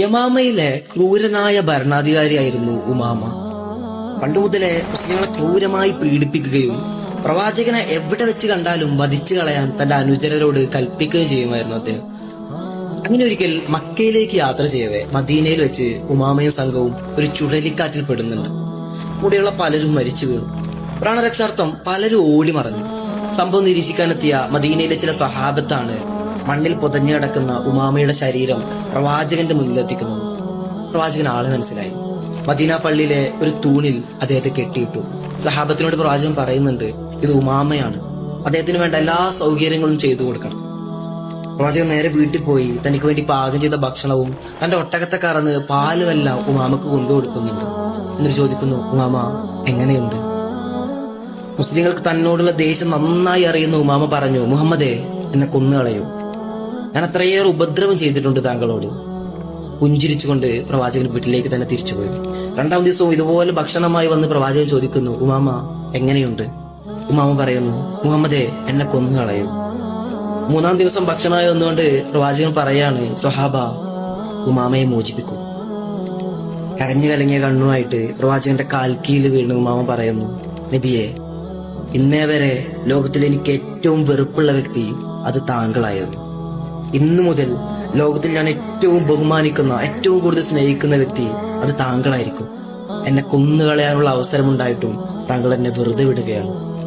യമാമയിലെ ക്രൂരനായ ഭരണാധികാരിയായിരുന്നു ഉമാമ. പണ്ട് മുതലേ മുസ്ലിങ്ങളെ ക്രൂരമായി പീഡിപ്പിക്കുകയും പ്രവാചകനെ എവിടെ വെച്ച് കണ്ടാലും വധിച്ചു കളയാൻ തന്റെ അനുചരരോട് കൽപ്പിക്കുകയും ചെയ്യുമായിരുന്നു അദ്ദേഹം. അങ്ങനെ ഒരിക്കൽ മക്കയിലേക്ക് യാത്ര ചെയ്യവേ മദീനയിൽ വെച്ച് ഉമാമയും സംഘവും ഒരു ചുഴലിക്കാറ്റിൽ പെടുന്നുണ്ട്. കൂടെയുള്ള പലരും മരിച്ചു വീണു. പ്രാണരക്ഷാർത്ഥം പലരും ഓടി മറഞ്ഞു സംഭവം നിരീക്ഷിക്കാനെത്തിയ മദീനയിലെ ചില സ്വഹാബത്താണ് മണ്ണിൽ പുതഞ്ഞു കിടക്കുന്ന ഉമാമയുടെ ശരീരം പ്രവാചകന്റെ മുന്നിലെത്തിക്കുന്നു പ്രവാചകൻ ആളെ മനസ്സിലായി. മദീന പള്ളിയിലെ ഒരു തൂണിൽ അദ്ദേഹത്തെ കെട്ടിയിട്ടു. സഹാബത്തിനോട് പ്രവാചകൻ പറയുന്നുണ്ട് ഇത് ഉമാമയാണ്. അദ്ദേഹത്തിന് വേണ്ട എല്ലാ സൗകര്യങ്ങളും ചെയ്തു കൊടുക്കണം. പ്രവാചകൻ നേരെ വീട്ടിൽ പോയി തനിക്ക് വേണ്ടി പാകം ചെയ്ത ഭക്ഷണവും തന്റെ ഒട്ടകത്തെ കറന്ന് പാലുമെല്ലാം ഉമാമക്ക് കൊണ്ടുകൊടുക്കുന്നുണ്ട് എന്നിട്ട് ചോദിക്കുന്നു ഉമാമ എങ്ങനെയുണ്ട്? മുസ്ലിങ്ങൾക്ക് തന്നോടുള്ള ദേഷ്യം നന്നായി അറിയുന്ന ഉമാമ പറഞ്ഞു മുഹമ്മദേ എന്നെ കൊന്നുകളയൂ. ഞാൻ അത്രയേറെ ഉപദ്രവം ചെയ്തിട്ടുണ്ട് താങ്കളോട്. പുഞ്ചിരിച്ചുകൊണ്ട് പ്രവാചകൻ വീട്ടിലേക്ക് തന്നെ തിരിച്ചുപോയി രണ്ടാം ദിവസവും ഇതുപോലെ ഭക്ഷണമായി വന്ന് പ്രവാചകൻ ചോദിക്കുന്നു ഉമാമ എങ്ങനെയുണ്ട്? ഉമാമ പറയുന്നു മുഹമ്മദേ എന്നെ കൊന്നു കളയും. മൂന്നാം ദിവസം ഭക്ഷണമായി വന്നുകൊണ്ട് പ്രവാചകൻ പറയാണ് സൊഹാബ ഉമാമയെ മോചിപ്പിക്കും. കരഞ്ഞു കലങ്ങിയ കണ്ണുമായിട്ട് പ്രവാചകന്റെ കാൽക്കീൽ വീണ് ഉമാമ പറയുന്നു നബിയെ ഇന്നേ വരെ ലോകത്തിൽ എനിക്ക് ഏറ്റവും വെറുപ്പുള്ള വ്യക്തി അത് താങ്കളായിരുന്നു. ഇന്നു മുതൽ ലോകത്തിൽ ഞാൻ ഏറ്റവും ബഹുമാനിക്കുന്ന ഏറ്റവും കൂടുതൽ സ്നേഹിക്കുന്ന വ്യക്തി അത് താങ്കളായിരിക്കും. എന്നെ കൊന്നുകളയാനുള്ള അവസരമുണ്ടായിട്ടും താങ്കൾ എന്നെ വെറുതെ വിടുകയാണ്.